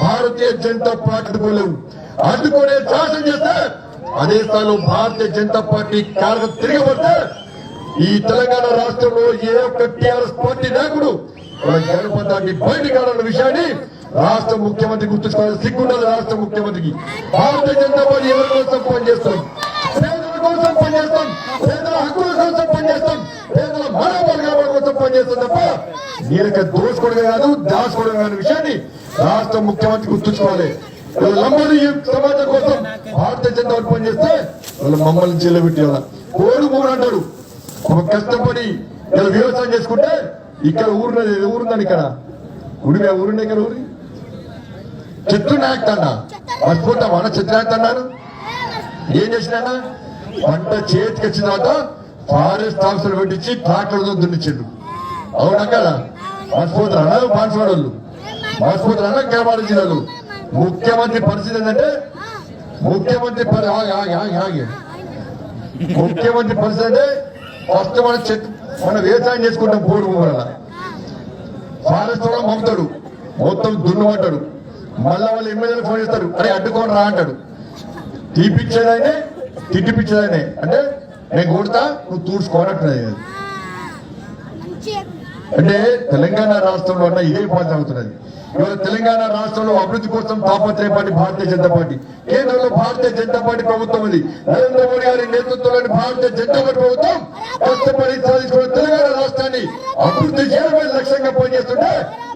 భారతీయ Janata party అడ్డుకోలేవు అడ్డుకునే సాహసం చేస్తే అదే స్థాయిలో భారతీయ జనతా పార్టీ కారక తిరగబడితే ఈ తెలంగాణ రాష్ట్రంలో ఏ ఒక్క టిఆర్ఎస్ పార్టీ నాయకుడు జనపదాన్ని జగన్మోహన్ రెడ్డి బయటకు రాడన్న విషయాన్ని రాష్ట్ర ముఖ్యమంత్రి గుర్తుంచుకోవాలి. సిగ్గుండాలి రాష్ట్ర ముఖ్యమంత్రికి. భారతీయ జనతా పార్టీ ఎవరి కోసం పనిచేస్తాం పనిచేస్తాం. పేదల హక్కుల కోసం పనిచేస్తాం. పేదల మనోబల కోసం పనిచేస్తాం తప్ప నీలక దోసుకోవడం కాదు దాచుకోవడం కాని విషయాన్ని రాష్ట్ర ముఖ్యమంత్రి గుర్తుంచుకోవాలి. వీళ్ళ లంబడి సమాజం కోసం భారతీయ జనతా పనిచేస్తే వాళ్ళు మమ్మల్ని చెల్లబెట్టేవాళ్ళ కోడు మూడు అంటాడు. ఒక కష్టపడి ఇలా వ్యవసాయం చేసుకుంటే ఇక్కడ ఊరున్నది ఊరుందని ఇక్కడ. ఉడివే ఊరుండే ఇక్కడ ఊరి? చెట్టు అన్న మర్చిపోతా మన చెట్టు అన్నారు ఏం చేసినా పంట చేతికి వచ్చిన తర్వాత ఫారెస్ట్ ఆఫీసర్ పెట్టించి ట్రాక్టర్తో దున్నిచ్చిండు అవునా కదా? మర్చిపోతారా? బాన్సువాడోళ్ళు మర్చిపోతారా? కేరళ జిల్లాలు ముఖ్యమంత్రి పరిస్థితి ఏంటంటే ముఖ్యమంత్రి ఆగి ముఖ్యమంత్రి పరిస్థితి అంటే ఫస్ట్ మన చెట్టు మన వ్యవసాయం చేసుకుంటాం పోడు వల్ల ఫారెస్ట్ కూడా మమ్ముతాడు మొత్తం దున్నుమంటాడు. మళ్ళా వాళ్ళు ఎమ్మెల్యేలు ఫోన్ చేస్తారు. అరే అడ్డుకోండి రా అంటాడు. తీపిచ్చేదైనా తిట్టిపిచ్చేదానే అంటే నేను కొడతా నువ్వు తూడ్చుకోనట్టున్నది అంటే తెలంగాణ రాష్ట్రంలో ఉన్న ఇదే పాత్ర అవుతున్నది ఇవాళ తెలంగాణ రాష్ట్రంలో అభివృద్ధి కోసం తాపత్రయపాటి భారతీయ జనతా పార్టీ. కేంద్రంలో భారతీయ జనతా పార్టీ ప్రభుత్వం ఉంది నరేంద్ర మోడీ గారి నేతృత్వంలోని భారతీయ జనతా పార్టీ ప్రభుత్వం కష్టపడి సాధించుకున్న తెలంగాణ రాష్ట్రాన్ని అభివృద్ధి చేయడమే లక్ష్యంగా పనిచేస్తుంటే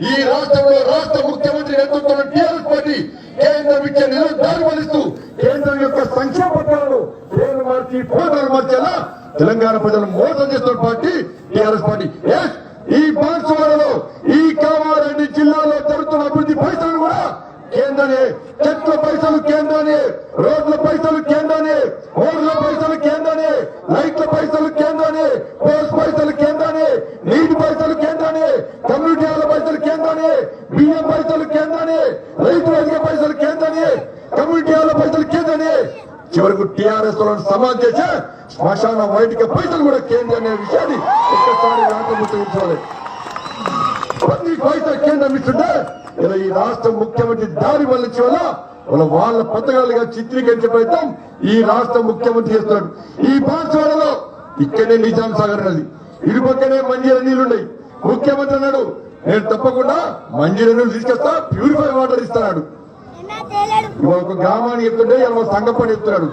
ఈ రాష్ట్రంలో రాష్ట్ర ముఖ్యమంత్రి నేతృత్వంలో టీఆర్ఎస్ పార్టీ కేంద్రం ఇచ్చే నిధులు దారిమలిస్తూ కేంద్రం యొక్క సంక్షేమ తెలంగాణ ప్రజలు మోసం చేస్తున్న పార్టీ టిఆర్ఎస్ పార్టీ. ఈ బాన్సువాడలో ఈ కామారెడ్డి జిల్లాలో జరుగుతున్న అభివృద్ధి పైసలు కూడా కేంద్రనే చెట్ల పైసలు కేంద్రనే రోడ్ల పైసలు కేంద్రనే ఓడ్ల పైసలు కేంద్రనే లైట్ల పైసలు కేంద్రనే పోస్ట్ పైసలు కేంద్రనే నీటి పైసలు కేంద్రనే కమ్యూనిటీ హాల్ పైసలు కేంద్రనే బియ్యం పైసలు కేంద్రనే రైతు పైసలు కేంద్రనే కమ్యూనిటీ హాల్ పైసలు కేంద్రనే చివరకు టిఆర్ఎస్లో సమాజ్ చేసే శ్మశాన వైదిక పైసలు కూడా కేంద్రం అనే విషయాన్ని ఒక్కసారి ప్రతి పైసలు కేంద్రం ఇస్తుంటే ఇలా ఈ రాష్ట్ర ముఖ్యమంత్రి దారి మళ్ళించే వల్ల వాళ్ళ వాళ్ళ పథకాలుగా చిత్రీకరించే ప్రయత్నం ఈ రాష్ట్ర ముఖ్యమంత్రి చేస్తున్నాడు. ఈ బాన్స్వాడలో ఇక్కడే నిజాం సాగర్ నది ఇరు పక్కనే మంజీర నీళ్ళున్నాయి ముఖ్యమంత్రి అన్నాడు నేను తప్పకుండా మంజీర నీళ్ళు తీసుకొస్తా ప్యూరిఫై వాటర్ ఇస్తున్నాడు ఒక గ్రామాన్ని ఎత్తుంటే ఇలా సంగపని ఎత్తున్నాడు.